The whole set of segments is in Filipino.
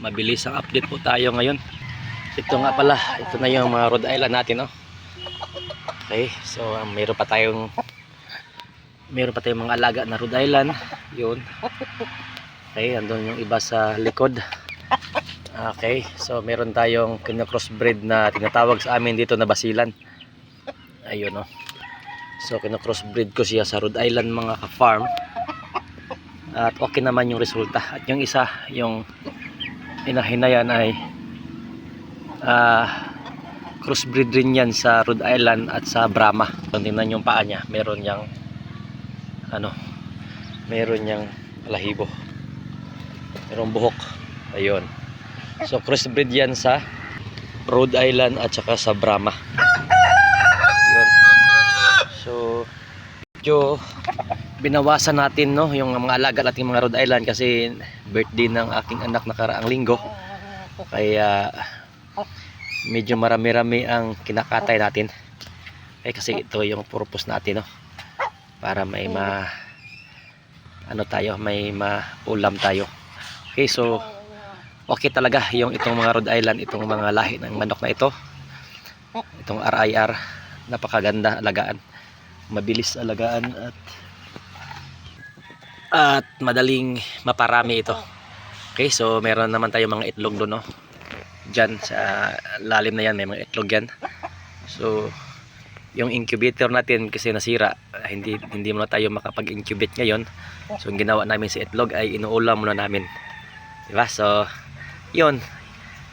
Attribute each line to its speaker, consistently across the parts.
Speaker 1: mabilis ang update po tayo ngayon. Ito nga pala, ito na yung mga Rhode Island natin, no? Okay, so um, meron pa tayong meron pa tayong mga alaga na Rhode Island. Yun. Okay, andun yung iba sa likod. Okay, so meron tayong kina-crossbreed na tinatawag sa amin dito na basilan. Ayun, no? So, kina-crossbreed ko siya sa Rhode Island mga ka-farm. At okay naman yung resulta. At yung isa, yung inahinayan ay ah crossbreed rin yan sa Rhode Island at sa Brahma. Kung tingnan yung paa niya, meron yang ano, meron yang lahibo. Merong buhok. Ayun. So crossbreed yan sa Rhode Island at saka sa Brahma. Yun. So medyo binawasan natin no yung mga alaga nating mga Rhode Island kasi birthday ng aking anak nakaraang linggo. Kaya medyo marami-rami ang kinakatay natin. Eh kasi ito yung purpose natin no. Para may ma ano tayo, may maulam tayo. Okay, so okay talaga yung itong mga Rhode Island, itong mga lahi ng manok na ito. Itong RIR, napakaganda alagaan. Mabilis alagaan at at madaling maparami ito. Okay, so meron naman tayo mga itlog doon, no? Diyan sa lalim na yan, may mga itlog yan. So, yung incubator natin kasi nasira, hindi hindi muna tayo makapag-incubate ngayon. So, ang ginawa namin sa itlog ay inuulam muna namin. Diba? So, yun.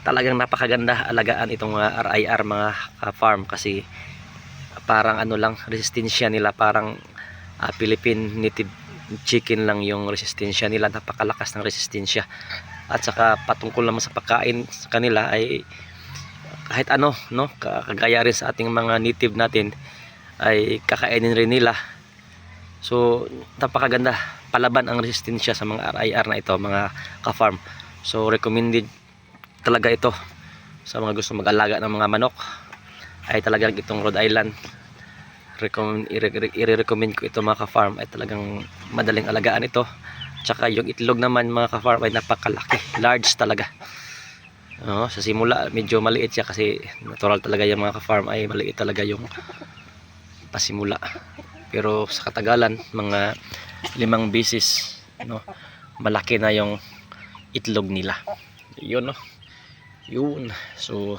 Speaker 1: Talagang napakaganda alagaan itong mga RIR mga farm kasi parang ano lang, resistensya nila parang ah, Philippine native chicken lang yung resistensya nila. Napakalakas ng resistensya. At saka patungkol naman sa pagkain sa kanila ay kahit ano no? Ka- kagaya rin sa ating mga native natin ay kakainin rin nila. So napakaganda. Palaban ang resistensya sa mga RIR na ito mga ka-farm. So recommended talaga ito sa mga gusto mag-alaga ng mga manok. Ay talagang itong Rhode Island recommend, i-recommend ko ito mga ka-farm. Ay talagang madaling alagaan ito. Tsaka yung itlog naman mga ka-farm ay napakalaki. Large talaga. Oo, sa simula medyo maliit siya kasi natural talaga yung mga ka-farm ay maliit talaga yung pasimula. Pero sa katagalan mga limang bisis no malaki na yung itlog nila. Yun no? Yun. So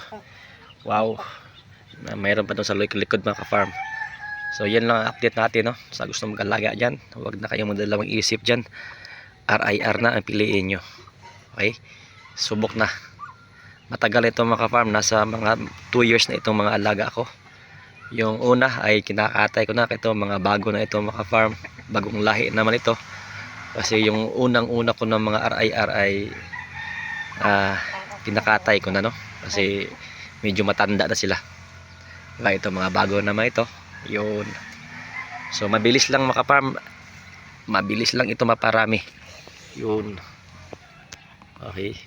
Speaker 1: wow. Na mayroon pa doon sa likod mga ka-farm So yan lang ang update natin no. Sa gusto mag-alaga diyan, huwag na kayong magdalawang isip diyan. RIR na ang piliin nyo. Okay? Subok na. Matagal ito mga farm nasa mga 2 years na itong mga alaga ko. Yung una ay kinakatay ko na ito mga bago na ito mga farm. Bagong lahi naman ito. Kasi yung unang-una ko ng mga RIR ay ah, kinakatay ko na no. Kasi medyo matanda na sila. Kaya ito mga bago naman ito yun. So mabilis lang makaparm mabilis lang ito maparami. Yun. Okay